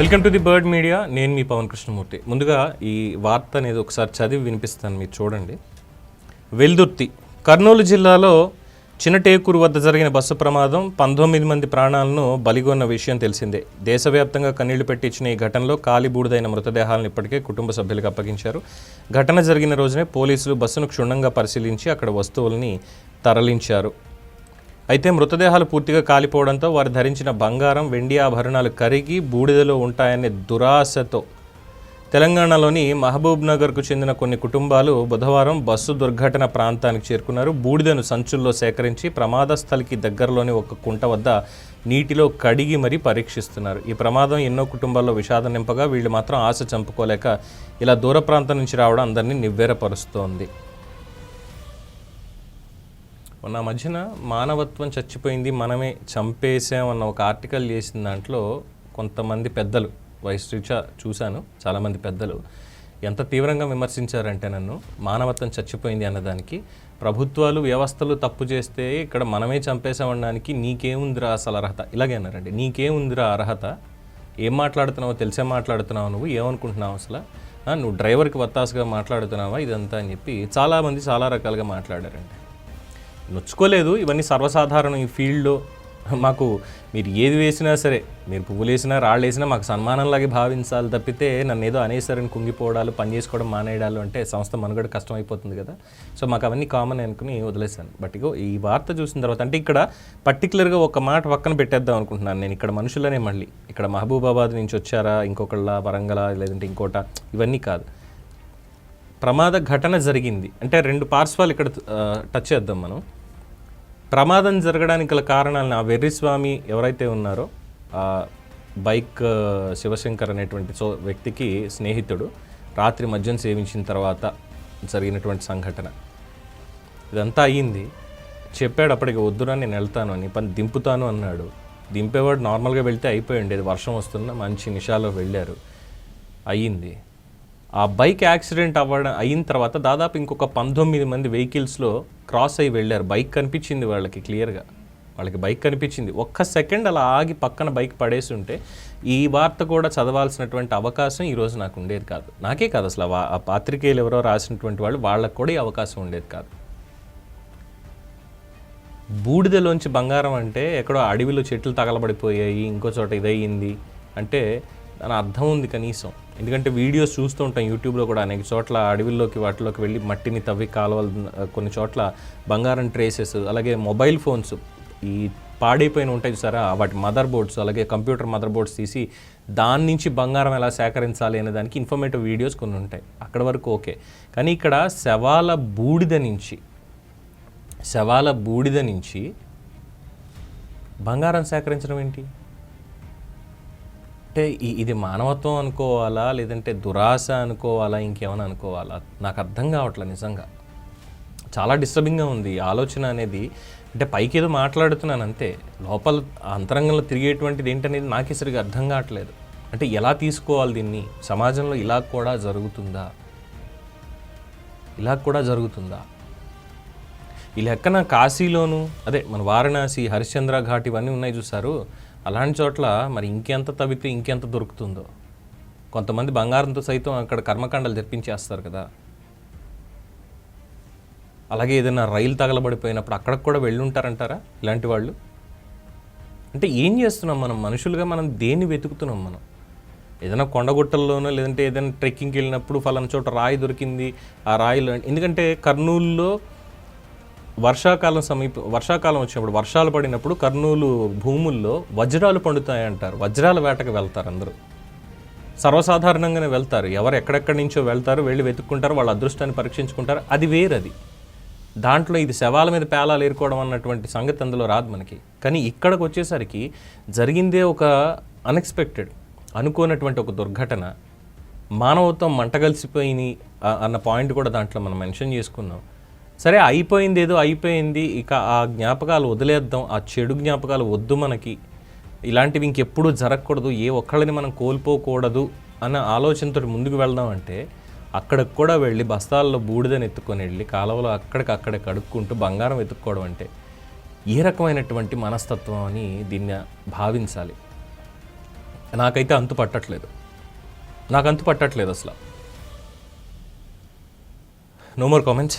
Welcome to the Bird Media నేను మీ పవన్ కృష్ణమూర్తి. ముందుగా ఈ వార్త అనేది ఒకసారి చదివి వినిపిస్తాను మీరు చూడండి. వెల్దుర్తి. కర్నూలు జిల్లాలో చిన్నటేకూరు వద్ద జరిగిన బస్సు ప్రమాదం పంతొమ్మిది మంది ప్రాణాలను బలిగొన్న విషయం తెలిసిందే. దేశవ్యాప్తంగా కన్నీళ్ళు పెట్టించిన ఈ ఘటనలో కాలిబూడిదైన మృతదేహాలను ఇప్పటికే కుటుంబ సభ్యులకు అప్పగించారు. ఘటన జరిగిన రోజునే పోలీసులు బస్సును క్షుణ్ణంగా పరిశీలించి అక్కడ వస్తువుల్ని తరలించారు. అయితే మృతదేహాలు పూర్తిగా కాలిపోవడంతో వారు ధరించిన బంగారం వెండి ఆభరణాలు కరిగి బూడిదలో ఉంటాయనే దురాశతో తెలంగాణలోని మహబూబ్ నగర్కు చెందిన కొన్ని కుటుంబాలు బుధవారం బస్సు దుర్ఘటన ప్రాంతానికి చేరుకున్నారు. బూడిదను సంచుల్లో సేకరించి ప్రమాద స్థలికి దగ్గరలోని ఒక కుంట వద్ద నీటిలో కడిగి మరీ పరీక్షిస్తున్నారు. ఈ ప్రమాదం ఎన్నో కుటుంబాల్లో విషాదం నింపగా వీళ్ళు మాత్రం ఆశ చంపుకోలేక ఇలా దూర ప్రాంతం నుంచి రావడం అందరినీ నివ్వెరపరుస్తోంది. నా మధ్యన మానవత్వం చచ్చిపోయింది మనమే చంపేసామన్న ఒక ఆర్టికల్ చేసిన దాంట్లో కొంతమంది పెద్దలు వయసు రీచా చూశాను చాలామంది పెద్దలు ఎంత తీవ్రంగా విమర్శించారంటే నన్ను మానవత్వం చచ్చిపోయింది అన్నదానికి ప్రభుత్వాలు వ్యవస్థలు తప్పు చేస్తే ఇక్కడ మనమే చంపేసామనడానికి నీకేముందిరా అసలు అర్హత? ఇలాగే అన్నారండి నీకేముందిరా అర్హత? ఏం మాట్లాడుతున్నావో తెలిసే మాట్లాడుతున్నావు నువ్వు? ఏమనుకుంటున్నావు అసలు? నువ్వు డ్రైవర్కి వత్తాసుగా మాట్లాడుతున్నావా? ఇదంతా అని చెప్పి చాలామంది చాలా రకాలుగా మాట్లాడారండి. నొచ్చుకోలేదు. ఇవన్నీ సర్వసాధారణం ఈ ఫీల్డ్లో. మాకు మీరు ఏది వేసినా సరే మీరు పువ్వులు వేసినా రాళ్ళు వేసినా మాకు సన్మానంలాగే భావించాలి తప్పితే నన్ను ఏదో అనేసరని కుంగిపోవడాలు పని చేసుకోవడం మానేయడాలు అంటే సంస్థ మనుగడ కష్టం అయిపోతుంది కదా. సో మాకు అవన్నీ కామన్ అనుకుని వదిలేశాను. బట్ ఇగో ఈ వార్త చూసిన తర్వాత అంటే ఇక్కడ పర్టికులర్గా ఒక మాట పక్కన పెట్టేద్దాం అనుకుంటున్నాను నేను. ఇక్కడ మనుషులనే మళ్ళీ. ఇక్కడ మహబూబాబాద్ నుంచి వచ్చారా ఇంకొకళ్ళ వరంగల లేదంటే ఇంకోట ఇవన్నీ కాదు. ప్రమాద ఘటన జరిగింది. అంటే రెండు పార్శ్వాలు ఇక్కడ టచ్ చేద్దాం మనం. ప్రమాదం జరగడానికి గల కారణాలను ఆ వెర్రిస్వామి ఎవరైతే ఉన్నారో ఆ బైక్ శివశంకర్ అనేటువంటి సో వ్యక్తికి స్నేహితుడు రాత్రి మద్యం సేవించిన తర్వాత జరిగినటువంటి సంఘటన. ఇదంతా అయ్యింది. చెప్పాడు అప్పటికి వద్దురా నేను వెళ్తాను అని పని దింపుతాను అన్నాడు. దింపేవాడు నార్మల్గా వెళ్తే అయిపోయి ఉండేది. వర్షం వస్తున్న మంచి నిషాలో వెళ్ళారు. అయ్యింది. ఆ బైక్ యాక్సిడెంట్ అవ్వడం అయిన తర్వాత దాదాపు ఇంకొక పంతొమ్మిది మంది వెహికల్స్లో క్రాస్ అయ్యి వెళ్ళారు. బైక్ కనిపించింది వాళ్ళకి క్లియర్గా. వాళ్ళకి బైక్ కనిపించింది. ఒక్క సెకండ్ అలా ఆగి పక్కన బైక్ పడేసి ఉంటే ఈ వార్త కూడా చదవాల్సినటువంటి అవకాశం ఈరోజు నాకు ఉండేది కాదు. నాకే కాదు అసలు. ఆ ఆ పాత్రికేయులు ఎవరో రాసినటువంటి వాళ్ళు వాళ్ళకు కూడా ఈ అవకాశం ఉండేది కాదు. బూడిదలోంచి బంగారం అంటే ఎక్కడో అడవిలో చెట్లు తగలబడిపోయాయి ఇంకో చోట ఇదయ్యింది అంటే దాని అర్థం ఉంది కనీసం. ఎందుకంటే వీడియోస్ చూస్తూ ఉంటాం యూట్యూబ్లో కూడా అనేక చోట్ల అడవిల్లోకి వాటిలోకి వెళ్ళి మట్టిని తవ్వి కాలువలు కొన్ని చోట్ల బంగారం ట్రేసెస్ అలాగే మొబైల్ ఫోన్స్ ఈ పాడైపోయిన ఉంటాయి చూసారా? వాటి మదర్ బోర్డ్స్ అలాగే కంప్యూటర్ మదర్ బోర్డ్స్ తీసి దాని నుంచి బంగారం ఎలా సేకరించాలి అనే దానికి ఇన్ఫర్మేటివ్ వీడియోస్ కొన్ని ఉంటాయి. అక్కడ వరకు ఓకే. కానీ ఇక్కడ శవాల బూడిద నుంచి శవాల బూడిద నుంచి బంగారం సేకరించడం ఏంటి? అంటే ఇది మానవత్వం అనుకోవాలా? లేదంటే దురాశ అనుకోవాలా? ఇంకేమైనా అనుకోవాలా? నాకు అర్థం కావట్లే నిజంగా. చాలా డిస్టర్బింగ్గా ఉంది ఆలోచన అనేది. అంటే పైకి ఏదో మాట్లాడుతున్నాను అంతే. లోపల అంతరంగంలో తిరిగేటువంటిది ఏంటనేది నాకే సరిగా అర్థం కావట్లేదు. అంటే ఎలా తీసుకోవాలి దీన్ని? సమాజంలో ఇలా కూడా జరుగుతుందా? ఇలా కూడా జరుగుతుందా? ఈ లెక్కన కాశీలోను అదే మన వారణాసి హరిశ్చంద్ర ఘాట్ ఇవన్నీ ఉన్నాయి చూసారు అలాంటి చోట్ల మరి ఇంకెంత తవ్వితే ఇంకెంత దొరుకుతుందో. కొంతమంది బంగారంతో సైతం అక్కడ కర్మకాండాలు జరిపించేస్తారు కదా. అలాగే ఏదైనా రైలు తగలబడిపోయినప్పుడు అక్కడికి కూడా వెళ్ళి ఉంటారంటారా ఇలాంటి వాళ్ళు? అంటే ఏం చేస్తున్నాం మనం? మనుషులుగా మనం దేన్ని వెతుకుతున్నాం మనం? ఏదైనా కొండగుట్టల్లోనో లేదంటే ఏదైనా ట్రెక్కింగ్కి వెళ్ళినప్పుడు ఫలానా చోట రాయి దొరికింది ఆ రాయిలో ఎందుకంటే కర్నూలులో వర్షాకాలం సమీప వర్షాకాలం వచ్చినప్పుడు వర్షాలు పడినప్పుడు కర్నూలు భూముల్లో వజ్రాలు పండుతాయి అంటారు వజ్రాల వేటకు వెళ్తారు అందరూ. సర్వసాధారణంగానే వెళ్తారు. ఎవరు ఎక్కడెక్కడి నుంచో వెళ్తారు వెళ్ళి వెతుక్కుంటారు వాళ్ళ అదృష్టాన్ని పరీక్షించుకుంటారు. అది వేరది. దాంట్లో ఇది శవాల మీద పేలాలు ఏరుకోవడం అన్నటువంటి సంగతి అందులో రాదు మనకి. కానీ ఇక్కడికి వచ్చేసరికి జరిగిందే ఒక అన్ఎక్స్పెక్టెడ్ అనుకోనటువంటి ఒక దుర్ఘటన. మానవత్వం మంటగలిసిపోయి అన్న పాయింట్ కూడా దాంట్లో మనం మెన్షన్ చేసుకున్నాం. సరే అయిపోయింది ఏదో అయిపోయింది. ఇక ఆ జ్ఞాపకాలు వదిలేద్దాం. ఆ చెడు జ్ఞాపకాలు వద్దు మనకి. ఇలాంటివి ఇంకెప్పుడు జరగకూడదు. ఏ ఒక్కళ్ళని మనం కోల్పోకూడదు అన్న ఆలోచనతో ముందుకు వెళ్దాం అంటే అక్కడికి కూడా వెళ్ళి బస్తాల్లో బూడిదని ఎత్తుకొని వెళ్ళి కాలువలో అక్కడికి అక్కడే కడుక్కుంటూ బంగారం వెతుక్కోవడం అంటే ఏ రకమైనటువంటి మనస్తత్వం అని దీన్ని భావించాలి. నాకైతే అంతు పట్టట్లేదు. నాకు అంతు పట్టట్లేదు అసలు. No more comments